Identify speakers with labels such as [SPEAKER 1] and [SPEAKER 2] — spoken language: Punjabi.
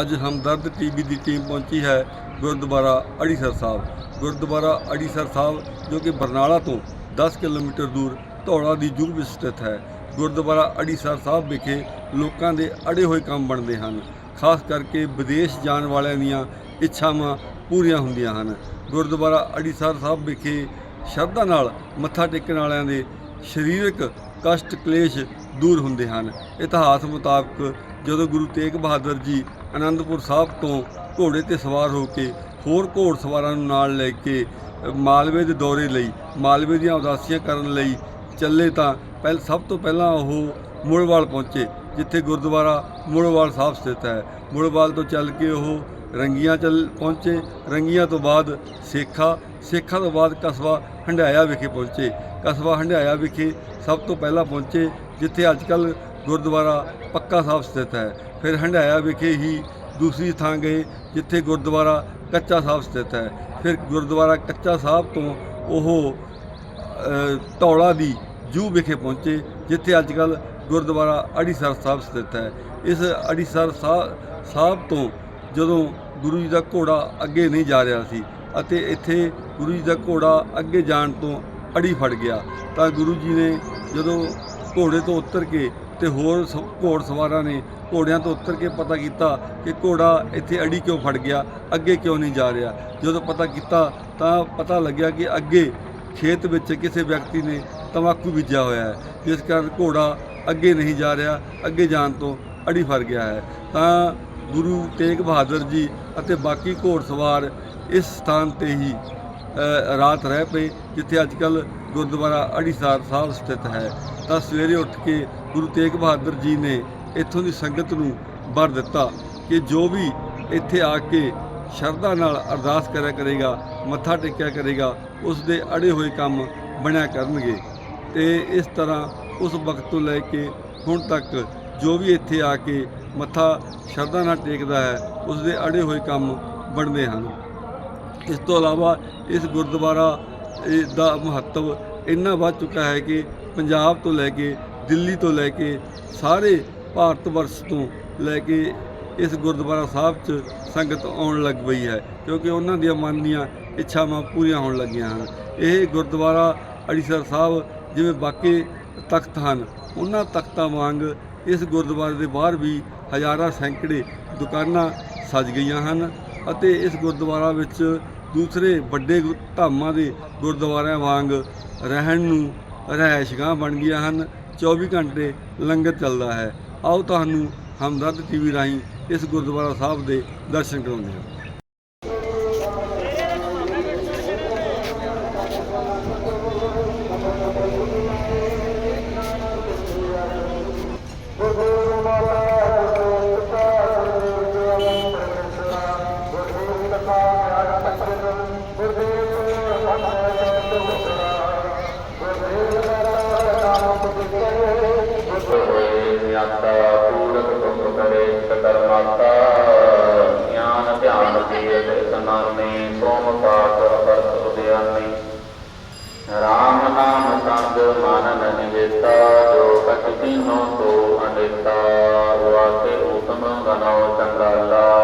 [SPEAKER 1] ਅੱਜ ਹਮਦਰਦ ਟੀਵੀ ਦੀ ਟੀਮ ਪਹੁੰਚੀ ਹੈ ਗੁਰਦੁਆਰਾ ਅੜੀਸਰ ਸਾਹਿਬ। ਗੁਰਦੁਆਰਾ ਅੜੀਸਰ ਸਾਹਿਬ ਜੋ ਕਿ ਬਰਨਾਲਾ ਤੋਂ 10 ਕਿਲੋਮੀਟਰ ਦੂਰ ਧੌਲਾ ਦੀ ਜੂਹ ਵਿੱਚ ਸਥਿਤ ਹੈ। ਗੁਰਦੁਆਰਾ ਅੜੀਸਰ ਸਾਹਿਬ ਵਿਖੇ ਲੋਕਾਂ ਦੇ ਅੜੇ ਹੋਏ ਕੰਮ ਬਣਦੇ ਹਨ। ਖਾਸ ਕਰਕੇ ਵਿਦੇਸ਼ ਜਾਣ ਵਾਲਿਆਂ ਦੀਆਂ ਇੱਛਾਵਾਂ ਪੂਰੀਆਂ ਹੁੰਦੀਆਂ ਹਨ। ਗੁਰਦੁਆਰਾ ਅੜੀਸਰ ਸਾਹਿਬ ਵਿਖੇ ਸ਼ਰਧਾ ਨਾਲ ਮੱਥਾ ਟੇਕਣ ਵਾਲਿਆਂ ਦੇ ਸਰੀਰਕ ਕਸ਼ਟ ਕਲੇਸ਼ ਦੂਰ ਹੁੰਦੇ ਹਨ। ਇਤਿਹਾਸ ਮੁਤਾਬਕ ਜਦੋਂ ਗੁਰੂ ਤੇਗ ਬਹਾਦਰ ਜੀ ਅਨੰਦਪੁਰ ਸਾਹਿਬ ਤੋਂ ਘੋੜੇ ਤੇ ਸਵਾਰ ਹੋ ਕੇ ਹੋਰ ਘੋੜ ਸਵਾਰਾਂ ਨੂੰ ਨਾਲ ਲੈ ਕੇ ਮਾਲਵੇ ਦੇ ਦੌਰੇ ਲਈ, ਮਾਲਵੇ ਦੀਆਂ ਉਦਾਸੀਆਂ ਕਰਨ ਲਈ ਚੱਲੇ ਤਾਂ ਪਹਿਲ, ਸਭ ਤੋਂ ਪਹਿਲਾਂ ਉਹ ਮੁੜਵਾਲ ਪਹੁੰਚੇ, ਜਿੱਥੇ ਗੁਰਦੁਆਰਾ ਮੁੜਵਾਲ ਸਾਹਿਬ ਸਥਿਤ ਹੈ। ਮੁੜਵਾਲ ਤੋਂ ਚੱਲ ਕੇ ਉਹ ਰੰਗੀਆਂ ਚੱਲ ਪਹੁੰਚੇ। ਰੰਗੀਆਂ ਤੋਂ ਬਾਅਦ ਸੇਖਾ ਸੇਖਾ ਤੋਂ ਬਾਅਦ ਕਸਬਾ ਹੰਡਾਇਆ ਵਿਖੇ ਪਹੁੰਚੇ। ਕਸਬਾ ਹੰਡਾਇਆ ਵਿਖੇ ਸਭ ਤੋਂ ਪਹਿਲਾਂ ਪਹੁੰਚੇ, ਜਿੱਥੇ ਅੱਜਕੱਲ ਗੁਰਦੁਆਰਾ ਪੱਕਾ ਸਾਹਿਬ ਸਥਿਤ ਹੈ। ਫਿਰ ਹੰਡਾਇਆ ਵਿਖੇ ਹੀ ਦੂਸਰੀ ਥਾਂ ਗਏ ਜਿੱਥੇ ਗੁਰਦੁਆਰਾ ਕੱਚਾ ਸਾਹਿਬ ਸਥਿਤ ਹੈ। ਫਿਰ ਗੁਰਦੁਆਰਾ ਕੱਚਾ ਸਾਹਿਬ ਤੋਂ ਉਹ ਅ, ਧੌਲਾ ਦੀ ਜੂ ਵਿਖੇ ਪਹੁੰਚੇ ਜਿੱਥੇ ਅੱਜ ਅੱਜਕੱਲ ਗੁਰਦੁਆਰਾ ਅੜੀਸਰ ਸਾਹਿਬ ਸਥਿਤ ਹੈ। ਇਸ ਅੜੀਸਰ ਸਾਹਿਬ ਤੋਂ ਜਦੋਂ ਗੁਰੂ ਜੀ ਦਾ ਘੋੜਾ ਅੱਗੇ ਨਹੀਂ ਜਾ ਰਿਹਾ ਸੀ ਅਤੇ ਇੱਥੇ ਗੁਰੂ ਜੀ ਦਾ ਘੋੜਾ ਅੱਗੇ ਜਾਣ ਤੋਂ ਅੜੀ ਫੜ ਗਿਆ ਤਾਂ ਗੁਰੂ ਜੀ ਨੇ ਜਦੋਂ ਘੋੜੇ ਤੋਂ ਉਤਰ ਕੇ ਤੇ ਹੋਰ ਸ- ਘੋੜ ਸਵਾਰਾਂ ਨੇ ਘੋੜਿਆਂ ਤੋਂ ਉਤਰ ਕੇ ਪਤਾ ਕੀਤਾ ਕਿ ਘੋੜਾ ਇੱਥੇ ਅੜੀ ਕਿਉਂ ਫੜ ਗਿਆ, ਅੱਗੇ ਕਿਉਂ ਨਹੀਂ ਜਾ ਰਿਹਾ। ਜਦੋਂ ਪਤਾ ਕੀਤਾ ਤਾਂ ਪਤਾ ਲੱਗਿਆ ਕਿ ਅੱਗੇ ਖੇਤ ਵਿੱਚ ਕਿਸੇ ਵਿਅਕਤੀ ਨੇ ਤਮਾਕੂ ਬੀਜਿਆ ਹੋਇਆ ਹੈ, ਜਿਸ ਕਾਰਨ ਘੋੜਾ ਅੱਗੇ ਨਹੀਂ ਜਾ ਰਿਹਾ, ਅੱਗੇ ਜਾਣ ਤੋਂ ਅੜੀ ਫੜ ਗਿਆ ਹੈ। ਤਾਂ ਗੁਰੂ ਤੇਗ ਬਹਾਦਰ ਜੀ ਅਤੇ ਬਾਕੀ ਘੋੜਸਵਾਰ ਇਸ ਸਥਾਨ ਤੇ ਹੀ ਰਾਤ ਰਹਿ ਪਏ, ਜਿੱਥੇ ਅੱਜਕੱਲ ਗੁਰਦੁਆਰਾ ਅੜੀਸਾਰ ਸਾਹਿਬ ਸਥਿਤ ਹੈ। ਤਾਂ ਸਵੇਰੇ ਉੱਠ ਕੇ ਗੁਰੂ ਤੇਗ ਬਹਾਦਰ ਜੀ ਨੇ ਇੱਥੋਂ ਦੀ ਸੰਗਤ ਨੂੰ ਵਰ ਦਿੱਤਾ ਕਿ ਜੋ ਵੀ ਇੱਥੇ ਆ ਕੇ ਸ਼ਰਧਾ ਨਾਲ ਅਰਦਾਸ ਕਰਿਆ ਕਰੇਗਾ, ਮੱਥਾ ਟੇਕਿਆ ਕਰੇਗਾ, ਉਸ ਦੇ ਅੜੇ ਹੋਏ ਕੰਮ ਬਣਿਆ ਕਰਨਗੇ। ਤੇ ਇਸ ਤਰ੍ਹਾਂ ਉਸ ਵਕਤ ਤੋਂ ਲੈ ਕੇ ਹੁਣ ਤੱਕ ਜੋ ਵੀ ਇੱਥੇ ਆ ਕੇ ਮੱਥਾ ਸ਼ਰਧਾ ਨਾਲ ਟੇਕਦਾ ਹੈ, ਉਸ ਦੇ ਅੜੇ ਹੋਏ ਕੰਮ ਬਣਦੇ ਹਨ। ਇਸ ਤੋਂ ਇਲਾਵਾ ਇਸ ਗੁਰਦੁਆਰਾ ਦਾ ਮਹੱਤਵ ਇੰਨਾ ਵੱਧ ਚੁੱਕਾ ਹੈ ਕਿ ਪੰਜਾਬ ਤੋਂ ਲੈ ਕੇ ਦਿੱਲੀ ਤੋਂ ਲੈ ਕੇ ਸਾਰੇ ਭਾਰਤ ਵਰਸ਼ ਤੋਂ ਲੈ ਕੇ ਇਸ ਗੁਰਦੁਆਰਾ ਸਾਹਿਬ 'ਚ ਸੰਗਤ ਆਉਣ ਲੱਗ ਪਈ ਹੈ, ਕਿਉਂਕਿ ਉਹਨਾਂ ਦੀਆਂ ਮਨ ਦੀਆਂ ਇੱਛਾਵਾਂ ਪੂਰੀਆਂ ਹੋਣ ਲੱਗੀਆਂ ਹਨ। ਇਹ ਗੁਰਦੁਆਰਾ ਅੜੀਸਰ ਸਾਹਿਬ ਜਿਵੇਂ ਬਾਕੀ ਤਖਤ ਹਨ, ਉਹਨਾਂ ਤਖਤਾਂ ਵਾਂਗ ਇਸ ਗੁਰਦੁਆਰੇ ਦੇ ਬਾਹਰ ਵੀ ਹਜ਼ਾਰਾਂ ਸੈਂਕੜੇ ਦੁਕਾਨਾਂ ਸਜ ਗਈਆਂ ਹਨ ਅਤੇ ਇਸ ਗੁਰਦੁਆਰਾ ਵਿੱਚ ਦੂਸਰੇ ਵੱਡੇ ਗੁ- ਧਾਮਾਂ ਦੇ ਗੁਰਦੁਆਰਿਆਂ ਵਾਂਗ ਰਹਿਣ ਨੂੰ ਰਿਹਾਇਸ਼ਗਾਹਾਂ ਬਣ ਗਈਆਂ ਹਨ। 24 ਘੰਟੇ ਲੰਗਰ ਚੱਲਦਾ ਹੈ। ਆਓ ਤੁਹਾਨੂੰ ਹਮਦਰਦ ਟੀਵੀ ਰਾਹੀਂ ਇਸ ਗੁਰਦੁਆਰਾ ਸਾਹਿਬ ਦੇ ਦਰਸ਼ਨ ਕਰਾਉਂਦੇ ਹਾਂ।
[SPEAKER 2] ਹੋਏ ਪੂਰਕ ਤੁਮ ਕਰੇ ਸਕਲ ਮਾਤਾ ਗਿਆਨ ਧਿਆਨ ਦੀਏ ਸਨਾਨੇ ਸੋਮ ਪਾਠ ਅਪਰਤ ਉਦਿਆਨੀ ਰਾਮ ਨਾਮ ਸੰਗ ਮਨ ਨਿਵੇਤਾ ਜੋ ਕਛ ਤੀਨੋ ਸੋ ਅਨੇਤਾ ਵਾਕੇ ਉਤਮ ਗਨੋ ਚੰਗਾਲਾ